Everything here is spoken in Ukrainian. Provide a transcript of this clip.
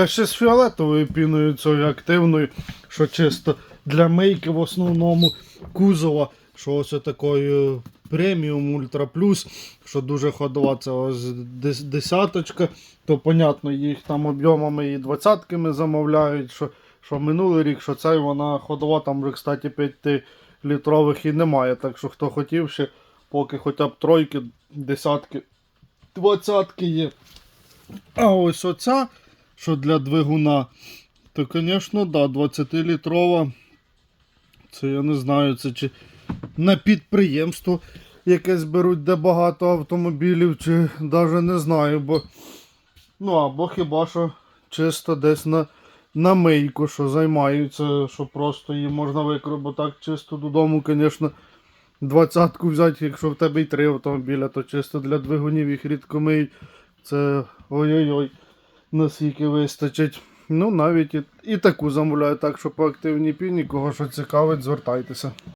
Та ще з фіолетовою піною цією активною, що чисто для мийки в основному кузова, що ось такою преміум ультра плюс, що дуже ходова, це ось дес- десяточка, то понятно, їх там об'ємами і двадцятками замовляють, що, що минулий рік, що цей вона ходова, там вже, кстати, 5 літрових і немає. Так що хто хотів ще, поки хоча б тройки, десятки, двадцятки є. А ось оця, що для двигуна, то, звісно, да, 20-літрова. Це я не знаю, це чи на підприємство якесь беруть, де багато автомобілів, чи навіть не знаю, бо. Ну або хіба що чисто десь на, на мийку, що займаються, що просто її можна викрити, бо так чисто додому, звісно, двадцятку взяти, якщо в тебе й три автомобіля, то чисто для двигунів їх рідко миють. Це ой-ой-ой, наскільки вистачить. Ну, навіть і, і таку замовляю, так що по активній піні, кого що цікавить, звертайтеся.